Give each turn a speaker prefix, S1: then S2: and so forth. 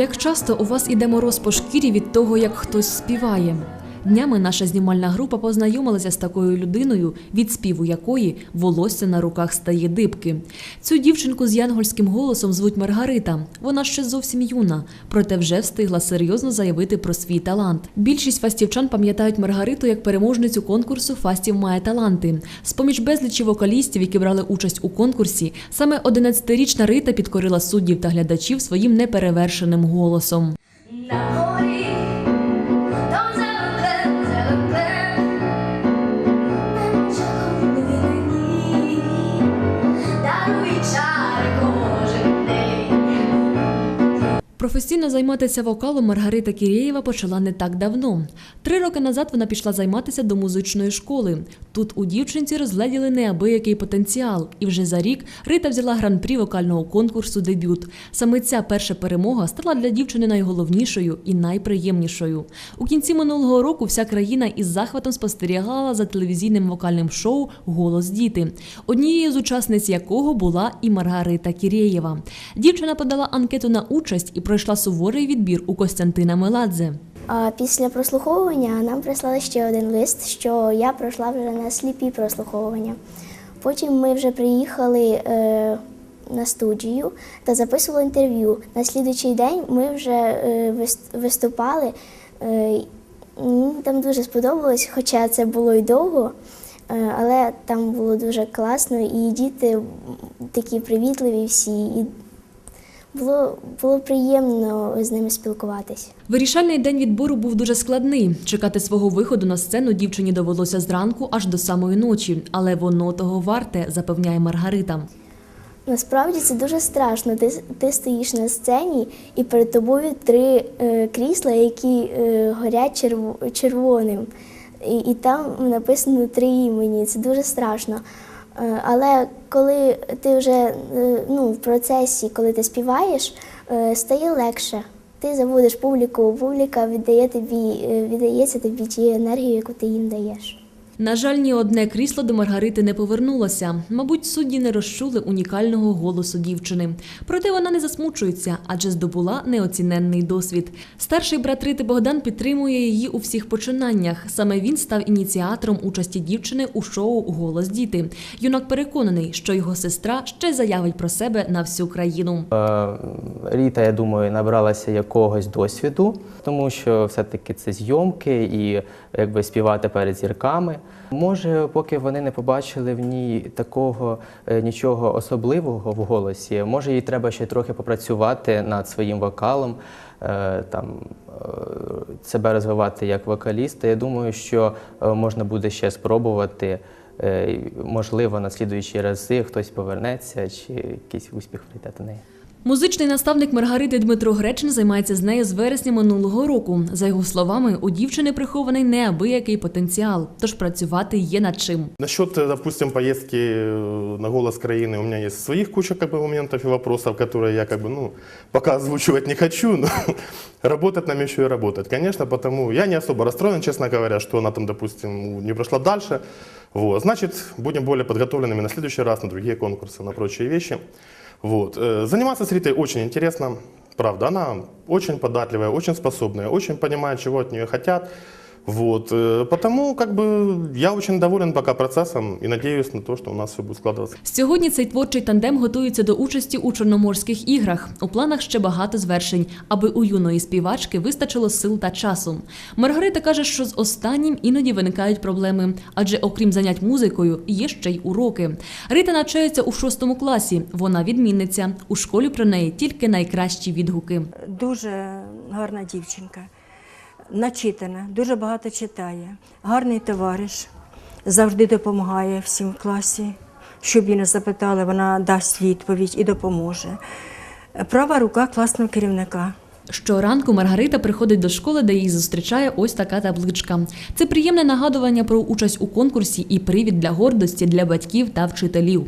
S1: Як часто у вас іде мороз по шкірі від того, як хтось співає? Днями наша знімальна група познайомилася з такою людиною, від співу якої волосся на руках стає дибки. Цю дівчинку з янгольським голосом звуть Маргарита. Вона ще зовсім юна, проте вже встигла серйозно заявити про свій талант. Більшість фастівчан пам'ятають Маргариту як переможницю конкурсу Фастів має таланти. З поміж безлічі вокалістів, які брали участь у конкурсі, саме 11-річна Рита підкорила суддів та глядачів своїм неперевершеним голосом. Професійно займатися вокалом Маргарита Кірєєва почала не так давно. Три роки назад вона пішла займатися до музичної школи. Тут у дівчинці розгледіли неабиякий потенціал, і вже за рік Рита взяла гран-прі вокального конкурсу Дебют. Саме ця перша перемога стала для дівчини найголовнішою і найприємнішою. У кінці минулого року вся країна із захватом спостерігала за телевізійним вокальним шоу Голос діти, однією з учасниць якого була і Маргарита Кірєєва. Дівчина подала анкету на участь і пройшла суворий відбір у Костянтина Меладзе.
S2: А після прослуховування нам прислали ще один лист, що я пройшла вже на сліпі прослуховування. Потім ми вже приїхали е, на студію та записували інтерв'ю. На слідуючий день ми вже е, виступали. Е, мені там дуже сподобалось, хоча це було й довго, е, але там було дуже класно, і діти такі привітливі всі. І було, було приємно з ними спілкуватись.
S1: Вирішальний день відбору був дуже складний. Чекати свого виходу на сцену дівчині довелося зранку аж до самої ночі, але воно того варте, запевняє Маргарита.
S2: Насправді це дуже страшно. Ти, ти стоїш на сцені і перед тобою три е, крісла, які е, горять черв- червоним. І, і там написано три імені. Це дуже страшно. Е, але коли ти вже е, ну, в процесі, коли ти співаєш, е, стає легше. Ти заводиш публіку, публіка віддає тобі, віддається тобі тією енергією, яку ти їм даєш.
S1: На жаль, ні одне крісло до Маргарити не повернулося. Мабуть, судді не розчули унікального голосу дівчини. Проте вона не засмучується, адже здобула неоціненний досвід. Старший брат Рити Богдан підтримує її у всіх починаннях. Саме він став ініціатором участі дівчини у шоу Голос діти. Юнак переконаний, що його сестра ще заявить про себе на всю країну.
S3: Е, Ріта, я думаю, набралася якогось досвіду, тому що все-таки це зйомки і якби співати перед зірками. Може, поки вони не побачили в ній такого е, нічого особливого в голосі, може їй треба ще трохи попрацювати над своїм вокалом, е, там е, себе розвивати як вокаліста. Я думаю, що можна буде ще спробувати. Можливо, на слідуючі рази хтось повернеться чи якийсь успіх прийде до неї.
S1: Музичний наставник Маргарити Дмитро Гречин займається з нею з вересня минулого року. За його словами, у дівчини прихований неабиякий потенціал, тож працювати є над чим.
S4: Насчет, э, допустим, поездки э, на «Голос краины» у меня есть своих куча как бы, моментов и вопросов, которые я как бы, ну, пока озвучивать не хочу, но работать нам еще и работать. Конечно, потому я не особо расстроен, честно говоря, что она там, допустим, не прошла дальше. Вот. Значит, будем более подготовленными на следующий раз, на другие конкурсы, на прочие вещи. Вот. Э, Заниматься с Ритой очень интересно. Правда, она очень податливая, очень способная, очень понимает, чего от нее хотят. Вот. э, Потому как бы я очень доволен пока процессом и надеюсь на то, что у нас все будет складываться.
S1: Сьогодні цей творчий тандем готується до участі у Чорноморських іграх. У планах ще багато звершень, аби у юної співачки вистачило сил та часу. Маргарита каже, що з останнім іноді виникають проблеми, адже окрім занять музикою, є ще й уроки. Рита навчається у шостому класі. Вона відмінниця. У школі про неї тільки найкращі відгуки.
S5: Дуже гарна дівчинка, начитана, дуже багато читає, гарний товариш, завжди допомагає всім в класі. Щоб її не запитали, вона дасть відповідь і допоможе. Права рука класного керівника.
S1: Щоранку Маргарита приходить до школи, де її зустрічає ось така табличка. Це приємне нагадування про участь у конкурсі і привід для гордості для батьків та вчителів.